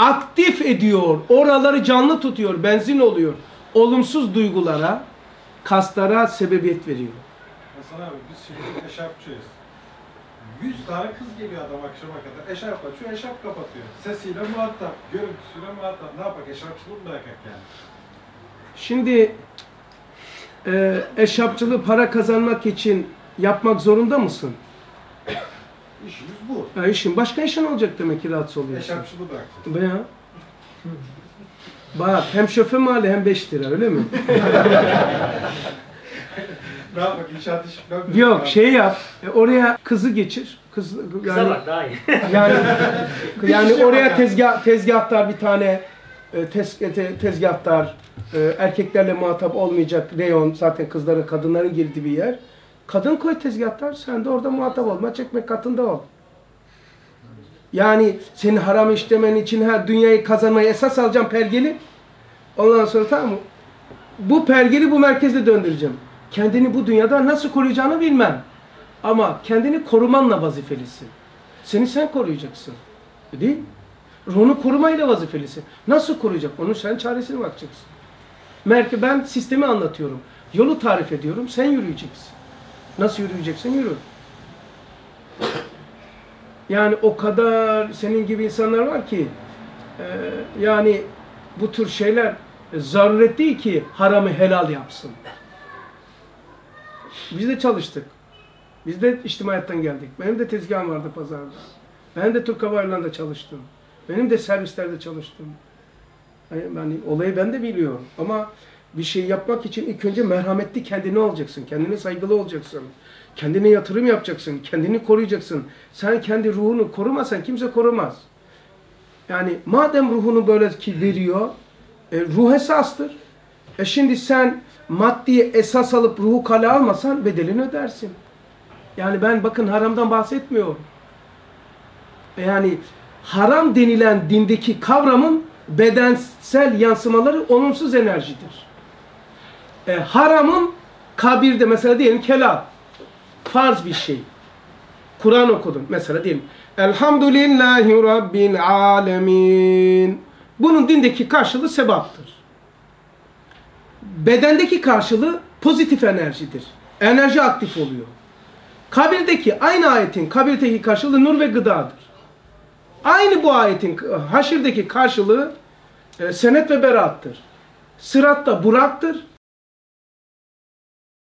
aktif ediyor. Oraları canlı tutuyor. Benzin oluyor. Olumsuz duygulara, kaslara sebebiyet veriyor. Hasan abi biz şimdi eşarpçıyız. 100 tane kız geliyor adam akşama kadar. Eşarp açıyor, eşarp kapatıyor. Sesiyle muhatap, görüntüsüyle muhatap. Ne yapak? Eşarpçılığı mı bırakak yani? Şimdi e, eşapçılığı para kazanmak için yapmak zorunda mısın? İşimiz bu. Ya işin başka işin olacak demek ki rahatsız oluyorsun. Eşarpçılığı bırakacak. Be ya. Bak hem şoför mali hem 5 lira öyle mi? Ne yapak? İnşaat işi falan mı? Yok şey yap. e, oraya kızı geçir. Kız Kısa yani bak daha iyi. yani yani şey oraya tezgah tezgahtar bir tane e, tez, te- tezgahtar e, erkeklerle muhatap olmayacak reyon zaten kızların kadınların girdiği bir yer. Kadın koy tezgahtar sen de orada muhatap olma çekmek katında ol. Yani senin haram işlemen için her dünyayı kazanmayı esas alacağım pergeli. Ondan sonra tamam mı? Bu pergeli bu merkezde döndüreceğim. Kendini bu dünyada nasıl koruyacağını bilmem. Ama kendini korumanla vazifelisin. Seni sen koruyacaksın. Değil mi? Ruhunu korumayla vazifelisin. Nasıl koruyacak? Onun sen çaresine bakacaksın. Merke ben sistemi anlatıyorum. Yolu tarif ediyorum. Sen yürüyeceksin. Nasıl yürüyeceksin? Yürü. Yani o kadar senin gibi insanlar var ki e, yani bu tür şeyler zaruret değil ki haramı helal yapsın. Biz de çalıştık. Biz de içtimaiyattan geldik. Benim de tezgahım vardı pazarda. Ben de Türk Hava Yolları'nda çalıştım. Benim de servislerde çalıştım. Yani olayı ben de biliyorum. Ama bir şey yapmak için ilk önce merhametli kendine olacaksın. Kendine saygılı olacaksın. Kendine yatırım yapacaksın. Kendini koruyacaksın. Sen kendi ruhunu korumazsan kimse korumaz. Yani madem ruhunu böyle ki veriyor, e, ruh esastır. E şimdi sen maddi esas alıp ruhu kale almasan bedelini ödersin. Yani ben bakın haramdan bahsetmiyorum. E Yani haram denilen dindeki kavramın bedensel yansımaları olumsuz enerjidir. E, haramın kabirde mesela diyelim kelal. Farz bir şey. Kur'an okudun mesela diyelim. Elhamdülillahi Rabbil alemin. Bunun dindeki karşılığı sevaptır. Bedendeki karşılığı pozitif enerjidir. Enerji aktif oluyor. Kabirdeki aynı ayetin kabirdeki karşılığı nur ve gıdadır. Aynı bu ayetin haşirdeki karşılığı e, senet ve berattır. Sırat da buraktır.